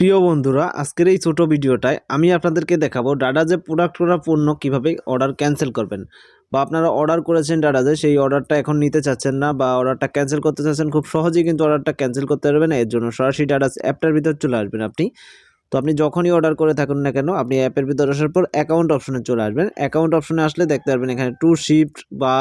প্রিয় বন্ধুরা, আজকের এই ছোট ভিডিওটায় আমি আপনাদেরকে দেখাবো ডাডাজে প্রোডাক্ট করা পণ্য কীভাবে অর্ডার ক্যান্সেল করবেন। বা আপনারা অর্ডার করেছেন ডাডাজে সেই অর্ডারটা এখন নিতে চাচ্ছেন না বা অর্ডারটা ক্যান্সেল করতে চাচ্ছেন, খুব সহজেই কিন্তু অর্ডারটা ক্যান্সেল করতে পারবেন। এর জন্য সরাসরি ডাডাজ অ্যাপটার ভিতর চলে আসবেন আপনি। তো আপনি যখনই অর্ডার করে থাকুন না কেন, আপনি অ্যাপের ভিতর আসার পর অ্যাকাউন্ট অপশনে চলে আসবেন। অ্যাকাউন্ট অপশনে আসলে দেখতে পারবেন এখানে টু শিফট বা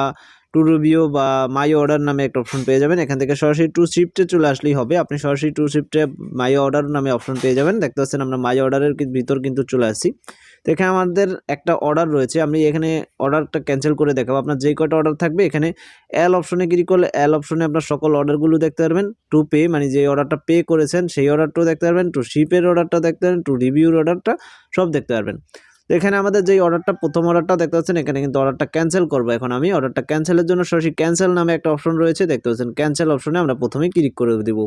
টু রিভিউ বা মাই অর্ডার নামে একটা অপশন পেয়ে যাবেন। এখান থেকে সরাসরি টু শিফটে চলে আসলেই হবে। আপনি সরাসরি টু শিফটে মাই অর্ডার নামে অপশন পেয়ে যাবেন। দেখতে পাচ্ছেন আমরা মাই অর্ডারের ভিতর কিন্তু চলে আসছি। তো এখানে আমাদের একটা অর্ডার রয়েছে। আমি এখানে অর্ডারটা ক্যান্সেল করে দেখাবো। আপনার যেই কটা অর্ডার থাকবে, এখানে এল অপশনে ক্লিক করলে এল অপশনে আপনার সকল অর্ডারগুলো দেখতে পারবেন। টু পে মানে যে অর্ডারটা পে করেছেন, সেই অর্ডারটাও দেখতে পারবেন। টু শিপের অর্ডারটা দেখতে পারবেন। টু রিভিউর অর্ডারটা সব দেখতে পারবেন। তো এখানে আমাদের যেই অর্ডারটা প্রথম অর্ডারটা দেখতে পাচ্ছেন, এখানে কিন্তু অর্ডারটা ক্যান্সেল করব এখন আমি। অর্ডারটা ক্যান্সেলের জন্য সরাসরি ক্যান্সেল নামে একটা অপশন রয়েছে, দেখতে পাচ্ছেন ক্যান্সেল অপশনে আমরা প্রথমেই ক্লিক করে দেবো।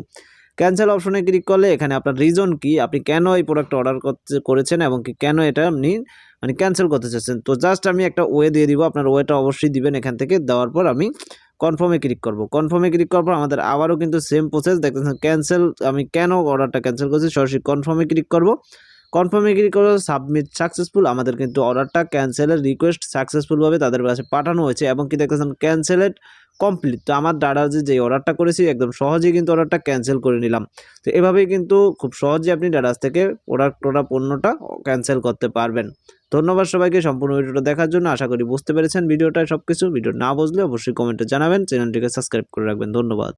ক্যান্সেল অপশনে ক্লিক করলে এখানে আপনার রিজন কি, আপনি কেন এই প্রোডাক্ট অর্ডার করেছেন এবং কি কেন এটা আপনি মানে ক্যান্সেল করতে চাচ্ছেন? তো জাস্ট আমি একটা ওয়ে দিয়ে দিব, আপনার ওয়েটা অবশ্যই দিবেন এখান থেকে, দেওয়ার পর আমি কনফার্মে ক্লিক করব। কনফার্মে ক্লিক করার পর আমাদের আবারও কিন্তু সেম প্রসেস দেখতেছেন ক্যান্সেল আমি কেন অর্ডারটা ক্যান্সেল করছি, সরাসরি কনফার্মে ক্লিক করব। কনফার্মে ক্লিক করে সাবমিট সাকসেসফুল আমাদের কিন্তু অর্ডারটা ক্যান্সেলের রিকোয়েস্ট সাকসেসফুলভাবে তাদের কাছে পাঠানো হয়েছে এবং কি দেখতেছেন ক্যান্সেলেড কমপ্লিট তো আমার ডাডাজে যে যেই অর্ডারটা করেছি, একদম সহজেই কিন্তু অর্ডারটা ক্যান্সেল করে নিলাম। তো এভাবেই কিন্তু খুব সহজে আপনি ডাডাজ থেকে প্রোডাক্ট ওটা পণ্যটা ক্যান্সেল করতে পারবেন। ধন্যবাদ সবাইকে সম্পূর্ণ ভিডিওটা দেখার জন্য। আশা করি বুঝতে পেরেছেন ভিডিওটা সব কিছু ভিডিও না বুঝলে অবশ্যই কমেন্টে জানাবেন। চ্যানেলটিকে সাবস্ক্রাইব করে রাখবেন। ধন্যবাদ।